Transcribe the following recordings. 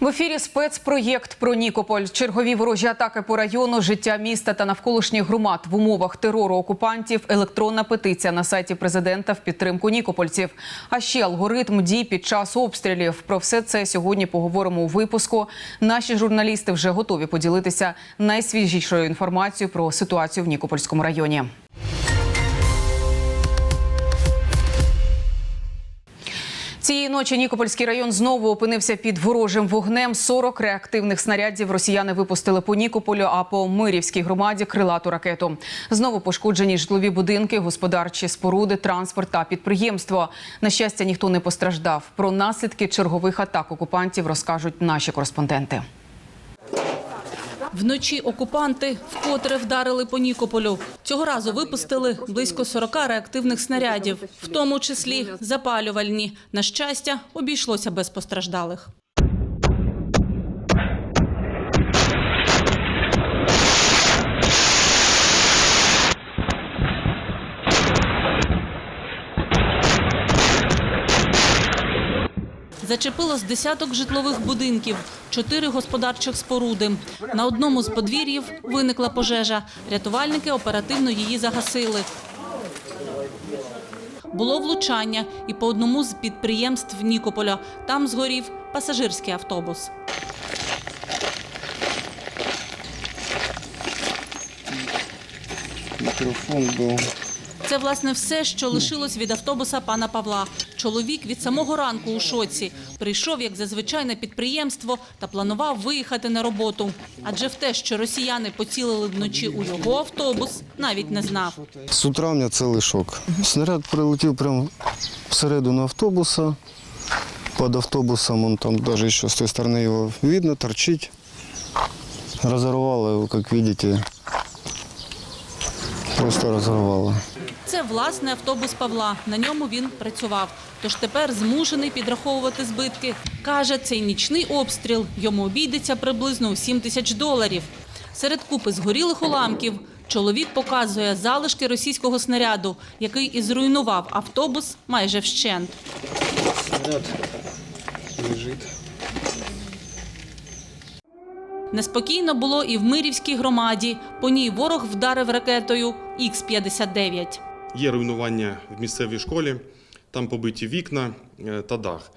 В ефірі спецпроєкт про Нікополь. Чергові ворожі атаки по району, життя міста та навколишніх громад в умовах терору окупантів. Електронна петиція на сайті президента в підтримку нікопольців. А ще алгоритм дій під час обстрілів. Про все це сьогодні поговоримо у випуску. Наші журналісти вже готові поділитися найсвіжішою інформацією про ситуацію в Нікопольському районі. Цієї ночі Нікопольський район знову опинився під ворожим вогнем. 40 реактивних снарядів росіяни випустили по Нікополю, а по Мирівській громаді крилату ракету. Знову пошкоджені житлові будинки, господарчі споруди, транспорт та підприємство. На щастя, ніхто не постраждав. Про наслідки чергових атак окупантів розкажуть наші кореспонденти. Вночі окупанти вкотре вдарили по Нікополю. Цього разу випустили близько 40 реактивних снарядів, в тому числі запалювальні. На щастя, обійшлося без постраждалих. Зачепило з десяток житлових будинків, чотири господарчих споруди. На одному з подвір'їв виникла пожежа. Рятувальники оперативно її загасили. Було влучання і по одному з підприємств Нікополя. Там згорів пасажирський автобус. Микрофон був. Це, власне, все, що лишилось від автобуса пана Павла. Чоловік від самого ранку у шоці. Прийшов, як зазвичай, на підприємство та планував виїхати на роботу. Адже в те, що росіяни поцілили вночі у його автобус, навіть не знав. З утра у мене цілий шок. Снаряд прилетів прямо всередину автобуса. Під автобусом, он там даже ще з тієї сторони його видно, торчить. Разорвало його, як бачите. Просто разорвало. Це власне автобус Павла. На ньому він працював. Тож тепер змушений підраховувати збитки. Каже, цей нічний обстріл йому обійдеться приблизно у 7 тисяч доларів. Серед купи згорілих уламків чоловік показує залишки російського снаряду, який і зруйнував автобус майже вщент. Снаряд лежить. Неспокійно було і в Мирівській громаді. По ній ворог вдарив ракетою Х-59. Є руйнування в місцевій школі, там побиті вікна е, та дах.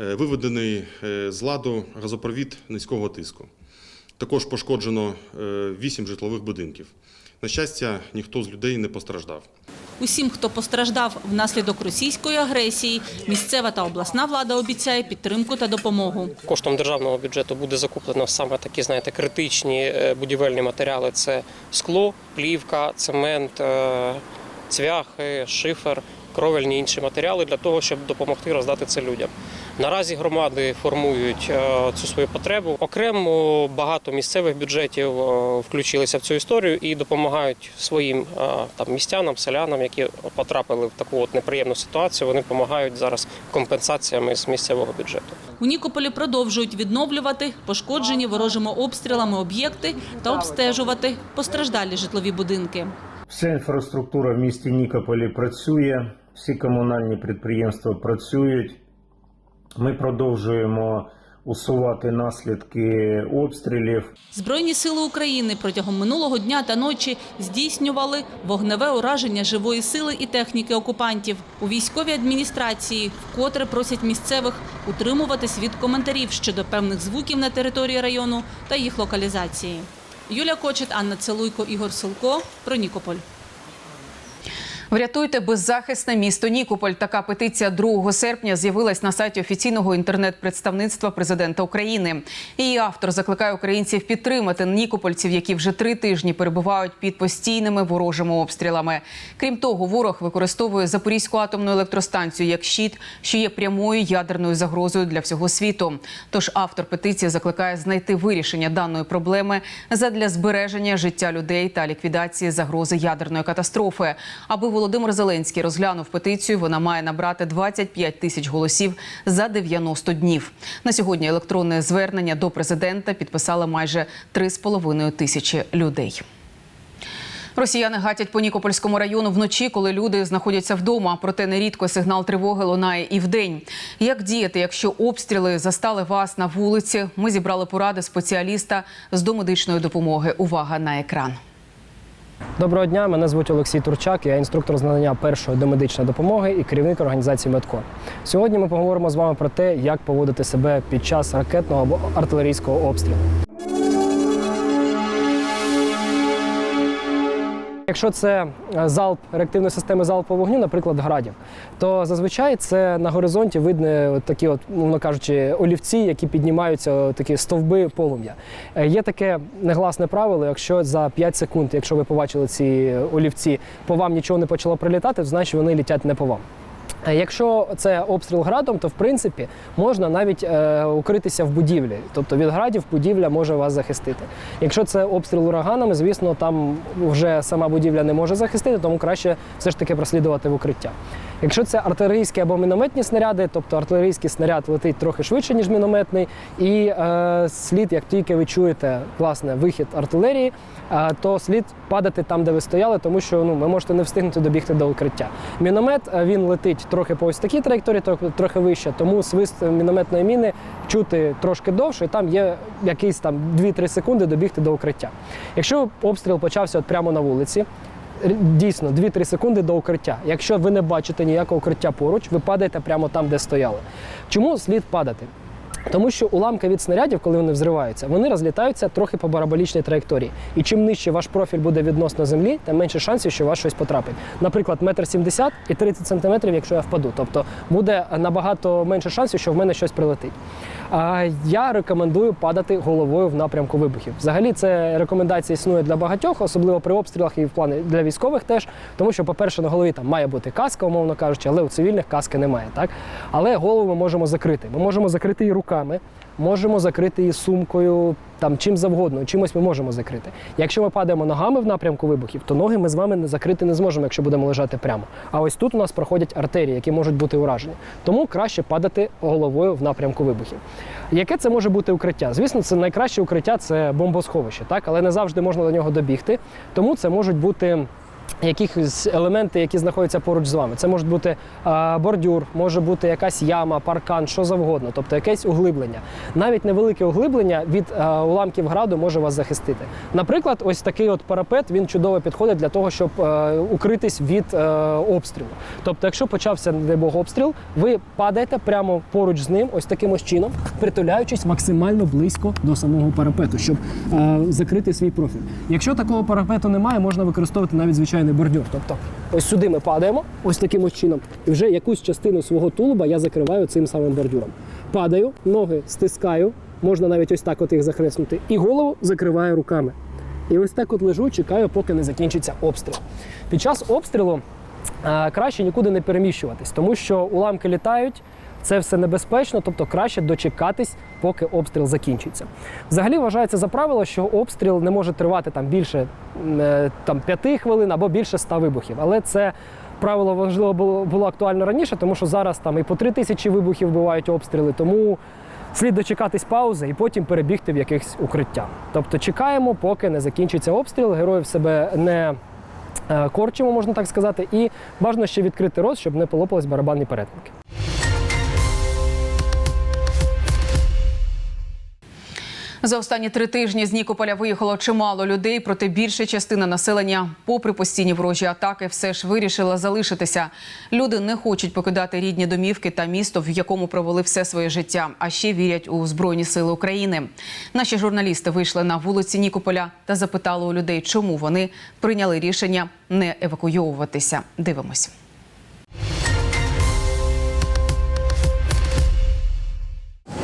Е, Виведений е, з ладу газопровід низького тиску. Також пошкоджено 8 житлових будинків. На щастя, ніхто з людей не постраждав. Усім, хто постраждав внаслідок російської агресії, місцева та обласна влада обіцяє підтримку та допомогу. Коштом державного бюджету буде закуплено саме такі, знаєте, критичні будівельні матеріали: це скло, плівка, цемент, цвяхи, шифер, кровельні інші матеріали для того, щоб допомогти роздати це людям. Наразі громади формують е, цю свою потребу. Окремо багато місцевих бюджетів е, включилися в цю історію і допомагають своїм е, там містянам, селянам, які потрапили в таку от неприємну ситуацію. Вони допомагають зараз компенсаціями з місцевого бюджету. У Нікополі продовжують відновлювати пошкоджені ворожими обстрілами об'єкти та обстежувати постраждалі житлові будинки. Вся інфраструктура в місті Нікополі працює, всі комунальні підприємства працюють. Ми продовжуємо усувати наслідки обстрілів. Збройні сили України протягом минулого дня та ночі здійснювали вогневе ураження живої сили і техніки окупантів. У військовій адміністрації вкотре просять місцевих утримуватись від коментарів щодо певних звуків на території району та їх локалізації. Юля Кочет, Анна Целуйко, Ігор Силко. Про Нікополь. Врятуйте беззахисне місто Нікополь. Така петиція 2 серпня з'явилась на сайті офіційного інтернет-представництва президента України. Її автор закликає українців підтримати нікопольців, які вже три тижні перебувають під постійними ворожими обстрілами. Крім того, ворог використовує Запорізьку атомну електростанцію як щит, що є прямою ядерною загрозою для всього світу. Тож автор петиції закликає знайти вирішення даної проблеми задля збереження життя людей та ліквідації загрози ядерної катастрофи. Аби Володимир Зеленський розглянув петицію. Вона має набрати 25 тисяч голосів за 90 днів. На сьогодні електронне звернення до президента підписали майже 3,5 тисячі людей. Росіяни гатять по Нікопольському району вночі, коли люди знаходяться вдома. Проте нерідко сигнал тривоги лунає і вдень. Як діяти, якщо обстріли застали вас на вулиці? Ми зібрали поради спеціаліста з домедичної допомоги. Увага на екран. Доброго дня, мене звуть Олексій Турчак, я інструктор з надання першої домедичної допомоги і керівник організації Медко. Сьогодні ми поговоримо з вами про те, як поводити себе під час ракетного або артилерійського обстрілу. Якщо це е, залп реактивної системи залпового вогню, наприклад, градів, то зазвичай це на горизонті видно от такі, от, мовно кажучи, олівці, які піднімаються, такі стовби полум'я. Е, Є таке негласне правило, якщо за 5 секунд, якщо ви побачили ці олівці, по вам нічого не почало прилітати, значить вони літять не по вам. Е, Якщо це обстріл градом, то в принципі можна навіть е, укритися в будівлі. Тобто від градів будівля може вас захистити. Якщо це обстріл ураганами, звісно, там вже сама будівля не може захистити, тому краще все ж таки прослідувати в укриття. Якщо це артилерійські або мінометні снаряди, тобто артилерійський снаряд летить трохи швидше, ніж мінометний, і е, слід, як тільки ви чуєте власне вихід артилерії, е, то слід падати там, де ви стояли, тому що ну, ви можете не встигнути добігти до укриття. Міномет е, він летить трохи по ось такій траєкторії, трохи, вище, тому свист мінометної міни чути трошки довше, і там є якісь там 2-3 секунди добігти до укриття. Якщо обстріл почався от прямо на вулиці, дійсно 2-3 секунди до укриття. Якщо ви не бачите ніякого укриття поруч, ви падаєте прямо там, де стояли. Чому слід падати? Тому що уламки від снарядів, коли вони взриваються, вони розлітаються трохи по бараболічній траєкторії. І чим нижче ваш профіль буде відносно землі, тим менше шансів, що у вас щось потрапить. Наприклад, метр сімдесят і 30 сантиметрів, якщо я впаду. Тобто буде набагато менше шансів, що в мене щось прилетить. А я рекомендую падати головою в напрямку вибухів. Взагалі, це рекомендація існує для багатьох, особливо при обстрілах і в плані для військових теж. Тому що, по-перше, на голові там має бути каска, умовно кажучи, але у цивільних каски немає. Так? Але голову ми можемо закрити. Ми можемо закрити і її руками, можемо закрити її сумкою, там чим завгодно, чимось ми можемо закрити. Якщо ми падаємо ногами в напрямку вибухів, то ноги ми з вами не закрити не зможемо, якщо будемо лежати прямо. А ось тут у нас проходять артерії, які можуть бути уражені. Тому краще падати головою в напрямку вибухів. Яке це може бути укриття? Звісно, це найкраще укриття це бомбосховище, так але не завжди можна до нього добігти. Тому це можуть бути. Якісь елементи, які знаходяться поруч з вами. Це може бути бордюр, може бути якась яма, паркан, що завгодно, тобто якесь углиблення. Навіть невелике углиблення від уламків граду може вас захистити. Наприклад, ось такий от парапет він чудово підходить для того, щоб укритись від обстрілу. Тобто, якщо почався не Бог обстріл, ви падаєте прямо поруч з ним, ось таким ось чином, притуляючись максимально близько до самого парапету, щоб закрити свій профіль. Якщо такого парапету немає, можна використовувати навіть звичайний бордюр. Тобто, ось сюди ми падаємо, ось таким ось чином, і вже якусь частину свого тулуба я закриваю цим самим бордюром. Падаю, ноги стискаю, можна навіть ось так от їх захреснути, і голову закриваю руками. І ось так от лежу, чекаю, поки не закінчиться обстріл. Під час обстрілу краще нікуди не переміщуватись, тому що уламки літають. Це все небезпечно, тобто краще дочекатись, поки обстріл закінчиться. Взагалі вважається за правило, що обстріл не може тривати там більше е, там, 5 хвилин або більше 100 вибухів. Але це правило важливо було, було актуально раніше, тому що зараз там і по 3 тисячі вибухів бувають обстріли. Тому слід дочекатись паузи і потім перебігти в якесь укриття. Тобто чекаємо, поки не закінчиться обстріл, героїв себе не е, корчимо, можна так сказати, і бажано ще відкрити рот, щоб не полопались барабанні перетинки. За останні три тижні з Нікополя виїхало чимало людей, проте більша частина населення, попри постійні ворожі атаки, все ж вирішила залишитися. Люди не хочуть покидати рідні домівки та місто, в якому провели все своє життя, а ще вірять у Збройні Сили України. Наші журналісти вийшли на вулиці Нікополя та запитали у людей, чому вони прийняли рішення не евакуйовуватися. Дивимось.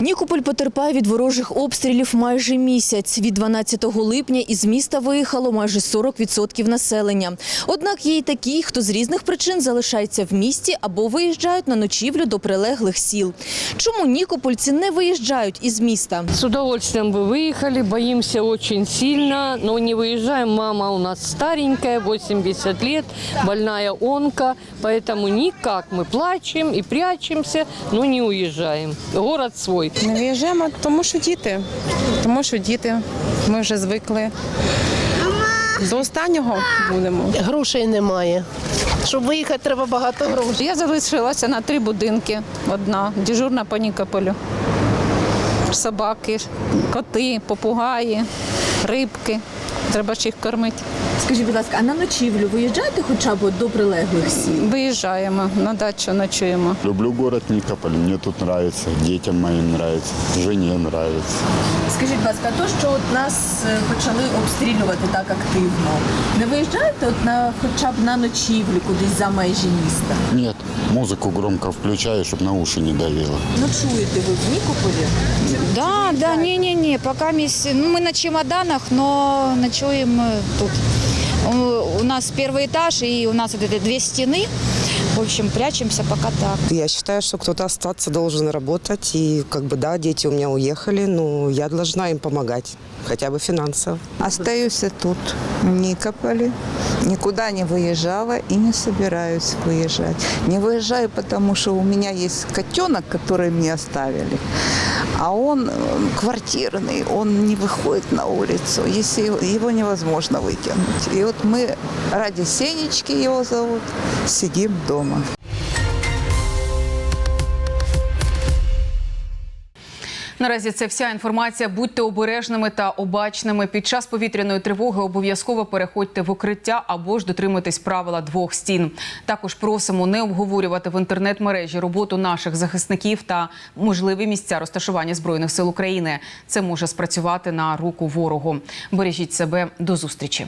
Нікополь потерпає від ворожих обстрілів майже місяць. Від 12 липня із міста виїхало майже 40% населення. Однак є й такі, хто з різних причин залишається в місті або виїжджають на ночівлю до прилеглих сіл. Чому нікопольці не виїжджають із міста? С удовольствием бы выехали, боимся очень сильно, но не выезжаем. Мама у нас старенькая, 80 лет, больная онка, поэтому никак мы плачем и прячемся, но не уезжаем. Город свой. Не виїжджаємо, тому що діти. Тому що діти. Ми вже звикли. До останнього будемо. Грошей немає. Щоб виїхати, треба багато грошей. Я залишилася на три будинки. Одна дежурна по Нікополю. Собаки, коти, попугаї, рибки Треба ж їх кормити. Скажіть, будь ласка, а на ночівлю виїжджаєте хоча б до прилеглих сіл? Виїжджаємо на дачу, ночуємо. Люблю город Никополь, мне тут нравится, детям моим нравится, жене нравится. Скажіть, будь ласка, то, що от нас е, почали обстрілювати так активно, не виїжджаєте от на хоча б на ночівлю кудись за межі міста? Нет, музыку громко включаю, чтобы на уши не давило. Ночуєте ви в Нікополі? Да, да, не-не-не, пока мисс... ну, мы на чемоданах, но ночуем э, тут. У- У нас первый этаж, и у нас вот это две стены. В общем, прячемся пока так. Я считаю, что кто-то остаться должен работать. И как бы да, дети у меня уехали, но я должна им помогать. Хотя бы финансово. Остаюсь тут, в Никополе. Никуда не выезжала и не собираюсь выезжать. Не выезжаю, потому что у меня есть котенок, который мне оставили. А он э, квартирный, он не выходит на улицу, если его- его невозможно вытянуть. И вот мы ради Сенечки его зовут, сидим дома. Наразі це вся інформація. Будьте обережними та обачними. Під час повітряної тривоги обов'язково переходьте в укриття або ж дотримуйтесь правила двох стін. Також просимо не обговорювати в інтернет-мережі роботу наших захисників та можливі місця розташування збройних сил України. Це може спрацювати на руку ворогу. Бережіть себе до зустрічі.